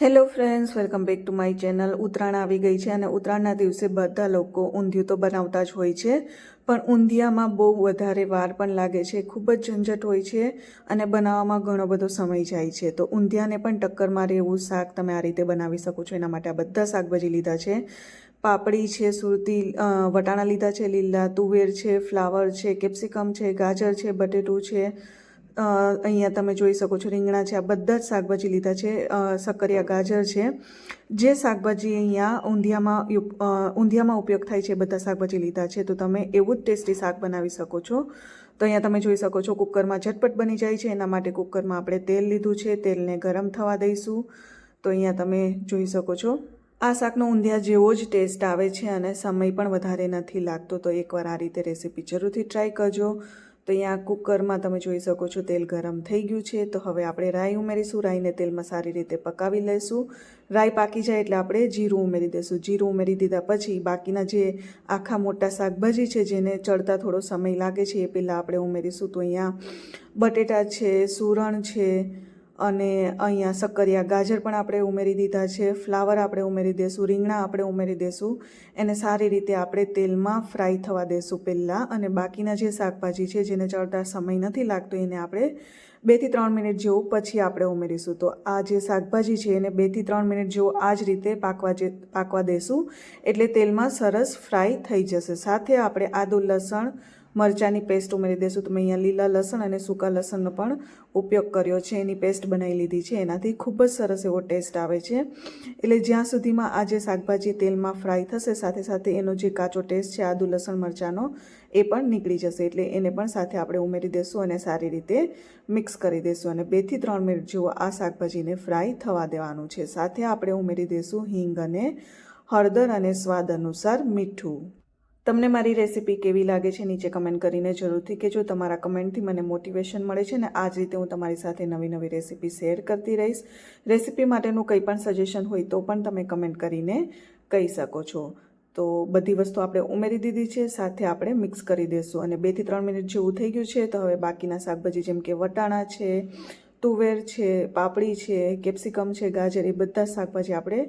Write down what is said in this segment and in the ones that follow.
Hello friends, welcome back to my channel. Uttarayan આવી ગઈ છે અને ઉત્તરાયણના દિવસે બધા લોકો ઊંધિયું તો બનાવતા જ હોય છે, પણ ઊંધિયામાં બહુ વધારે વાર પણ લાગે છે. ખૂબ જ ઝંઝટ હોય છે અને બનાવવામાં ઘણો બધો સમય જાય છે. તો ઊંધિયાને પણ ટક્કર મારે એવું શાક તમે આ રીતે બનાવી શકો છો. એના માટે આ બધા શાકભાજી લીધા છે. પાપડી છે, સુરતી વટાણા લીધા છે, લીલા, તુવેર છે, ફ્લાવર છે, કેપ્સિકમ છે, ગાજર છે, બટેટું છે અહીંયા તમે જોઈ શકો છો રીંગણા છે, આ બધા જ શાકભાજી લીધા છે સક્કરિયા, ગાજર છે. જે શાકભાજી અહીંયા ઊંધિયામાં ઊંધિયામાં ઉપયોગ થાય છે બધા શાકભાજી લીધા છે, તો તમે એવું જ ટેસ્ટી શાક બનાવી શકો છો. તો અહીંયા તમે જોઈ શકો છો કુકરમાં ઝટપટ બની જાય છે, એના માટે કુકરમાં આપણે તેલ લીધું છે, તેલને ગરમ થવા દઈશું. તો અહીંયા તમે જોઈ શકો છો. આ શાકનો ઊંધિયા જેવો જ ટેસ્ટ આવે છે અને સમય પણ વધારે નથી લાગતો, તો એકવાર આ રીતે રેસીપી જરૂરથી ટ્રાય કરજો. તો અહીંયા કુકરમાં તમે જોઈ શકો છો તેલ ગરમ થઈ ગયું છે. તો હવે આપણે રાઈ ઉમેરીશું. રાઈને તેલમાં સારી રીતે પકાવી લઈશું રાઈ પાકી જાય એટલે આપણે જીરું ઉમેરી દઈશું જીરું ઉમેરી દીધા પછી બાકીના જે આખા મોટા શાકભાજી છે જેને ચડતા થોડો સમય લાગે છે એ પહેલાં આપણે ઉમેરીશું. તો અહીંયા બટેટા છે, સુરણ છે અને અહીંયા શક્કરિયા ગાજર પણ આપણે ઉમેરી દીધા છે, ફ્લાવર આપણે ઉમેરી દઈશું રીંગણા આપણે ઉમેરી દઈશું એને સારી રીતે આપણે તેલમાં ફ્રાય થવા દઈશું પહેલાં અને બાકીના જે શાકભાજી છે જેને ચડતા સમય નથી લાગતો એને આપણે બેથી ત્રણ મિનિટ જેવું પછી આપણે ઉમેરીશું. તો આ જે શાકભાજી છે એને બેથી ત્રણ મિનિટ જેવું આ જ રીતે પાકવા જે, પાકવા દઈશું એટલે તેલમાં સરસ ફ્રાય થઈ જશે. સાથે આપણે આદુ, લસણ મરચાંની પેસ્ટ ઉમેરી દઈશું તો મેં અહીંયા લીલા લસણ અને સૂકા લસણનો પણ ઉપયોગ કર્યો છે. એની પેસ્ટ બનાવી લીધી છે. એનાથી ખૂબ જ સરસ એવો ટેસ્ટ આવે છે. એટલે જ્યાં સુધીમાં આ જે શાકભાજી તેલમાં ફ્રાય થશે, સાથે સાથે એનો જે કાચો ટેસ્ટ છે, આદુ, લસણ, મરચાંનો, એ પણ નીકળી જશે. એટલે એને પણ સાથે આપણે ઉમેરી દઈશું અને સારી રીતે મિક્સ કરી દઈશું અને બેથી ત્રણ મિનિટ જેવું આ શાકભાજીને ફ્રાય થવા દેવાનું છે. સાથે આપણે ઉમેરી દઈશું હિંગ અને હળદર અને સ્વાદ અનુસાર મીઠું. તમને મારી રેસીપી કેવી લાગે છે નીચે કમેન્ટ કરીને જરૂરથી કહેજો. તમારા કમેન્ટથી મને મોટિવેશન મળે છે ને આ જ રીતે હું તમારી સાથે નવી નવી રેસીપી શેર કરતી રહીશ. રેસીપી માટેનું કંઈ પણ સજેશન હોય તો પણ તમે કમેન્ટ કરીને કહી શકો છો. તો બધી વસ્તુ આપણે ઉમેરી દીધી છે, સાથે આપણે મિક્સ કરી દઈશું અને બેથી ત્રણ મિનિટ જેવું થઈ ગયું છે, તો હવે બાકીના શાકભાજી જેમ કે વટાણા છે તુવેર છે, પાપડી છે, કેપ્સિકમ છે, ગાજર એ બધા શાકભાજી આપણે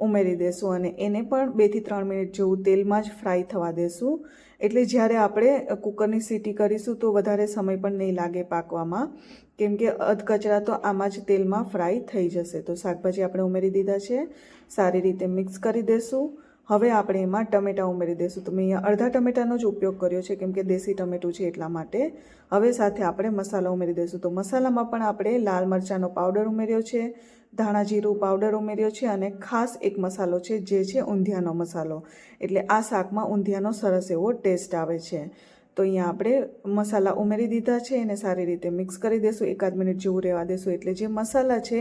ઉમેરી દઈશું અને એને પણ બેથી ત્રણ મિનિટ જેવું તેલમાં જ ફ્રાય થવા દેશું. એટલે જ્યારે આપણે કુકરની સીટી કરીશું તો વધારે સમય પણ નહીં લાગે પાકવામાં. કેમ કે અધકચરા તો આમાં જ તેલમાં ફ્રાય થઈ જશે. તો શાકભાજી આપણે ઉમેરી દીધા છે. સારી રીતે મિક્સ કરી દઈશું હવે આપણે એમાં ટમેટાં ઉમેરી દઈશું. તો મેં અહીંયા અડધા ટમેટાનો જ ઉપયોગ કર્યો છે, કેમ કે દેશી ટમેટું છે એટલા માટે. હવે સાથે આપણે મસાલા ઉમેરી દઈશું. તો મસાલામાં પણ આપણે લાલ મરચાંનો પાવડર ઉમેર્યો છે, ધાણા જીરું પાવડર ઉમેર્યો છે અને ખાસ એક મસાલો છે, જે છે ઊંધિયાનો મસાલો. એટલે આ શાકમાં ઊંધિયાનો સરસ એવો ટેસ્ટ આવે છે. તો અહીંયા આપણે મસાલા ઉમેરી દીધા છે એને સારી રીતે મિક્સ કરી દઈશું એકાદ મિનિટ જેવું રહેવા દેશું. એટલે જે મસાલા છે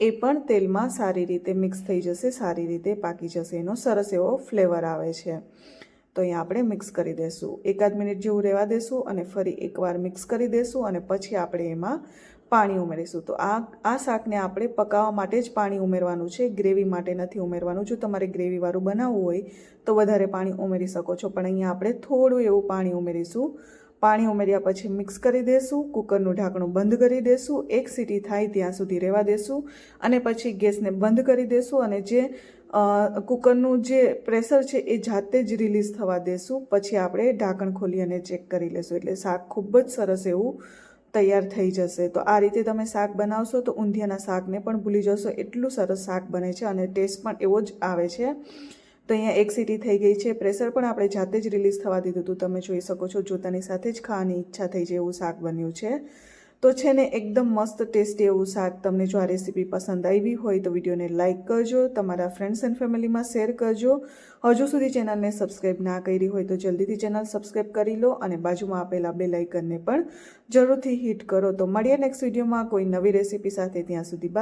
એ પણ તેલમાં સારી રીતે મિક્સ થઈ જશે, સારી રીતે પાકી જશે. એનો સરસ એવો ફ્લેવર આવે છે. તો અહીંયા આપણે મિક્સ કરી દઈશું એકાદ મિનિટ જેવું રહેવા દેશું અને ફરી એકવાર મિક્સ કરી દઈશું અને પછી આપણે એમાં પાણી ઉમેરીશું. તો આ આ શાકને આપણે પકાવવા માટે જ પાણી ઉમેરવાનું છે. ગ્રેવી માટે નથી ઉમેરવાનું. જો તમારે ગ્રેવીવાળું બનાવવું હોય, તો વધારે પાણી ઉમેરી શકો છો. પણ અહીંયા આપણે થોડું એવું પાણી ઉમેરીશું. પાણી ઉમેર્યા પછી મિક્સ કરી દઈશું કુકરનું ઢાંકણું બંધ કરી દઈશું એક સીટી થાય ત્યાં સુધી રહેવા દઈશું અને પછી ગેસને બંધ કરી દઈશું અને જે કુકરનું જે પ્રેશર છે એ જાતે જ રિલીઝ થવા દેશું. પછી આપણે ઢાંકણ ખોલી અને ચેક કરી લેશું. એટલે શાક ખૂબ જ સરસ એવું તૈયાર થઈ જશે. તો આ રીતે તમે શાક બનાવશો તો ઊંધિયાના શાકને પણ ભૂલી જશો. એટલું સરસ શાક બને છે અને ટેસ્ટ પણ એવો જ આવે છે. તો અહીંયા એક સીટી થઈ ગઈ છે. પ્રેશર પણ આપણે જાતે જ રિલીઝ થવા દીધું હતું. તમે જોઈ શકો છો, જોતાની સાથે જ ખાવાની ઈચ્છા થઈ જાય એવું શાક બન્યું છે. તો છે ને એકદમ મસ્ત ટેસ્ટી એવું શાક તમને જો આ રેસીપી પસંદ આવી હોય તો વિડીયોને લાઇક કરજો, તમારા ફ્રેન્ડ્સ એન્ડ ફેમિલીમાં શેર કરજો. હજુ સુધી ચેનલને સબસ્ક્રાઈબ ના કરી હોય તો જલ્દીથી ચેનલ સબસ્ક્રાઈબ કરી લો અને બાજુમાં આપેલા બે લાઇકનને પણ જરૂરથી હિટ કરો. તો મળીએ નેક્સ્ટ વિડીયોમાં કોઈ નવી રેસીપી સાથે, ત્યાં સુધી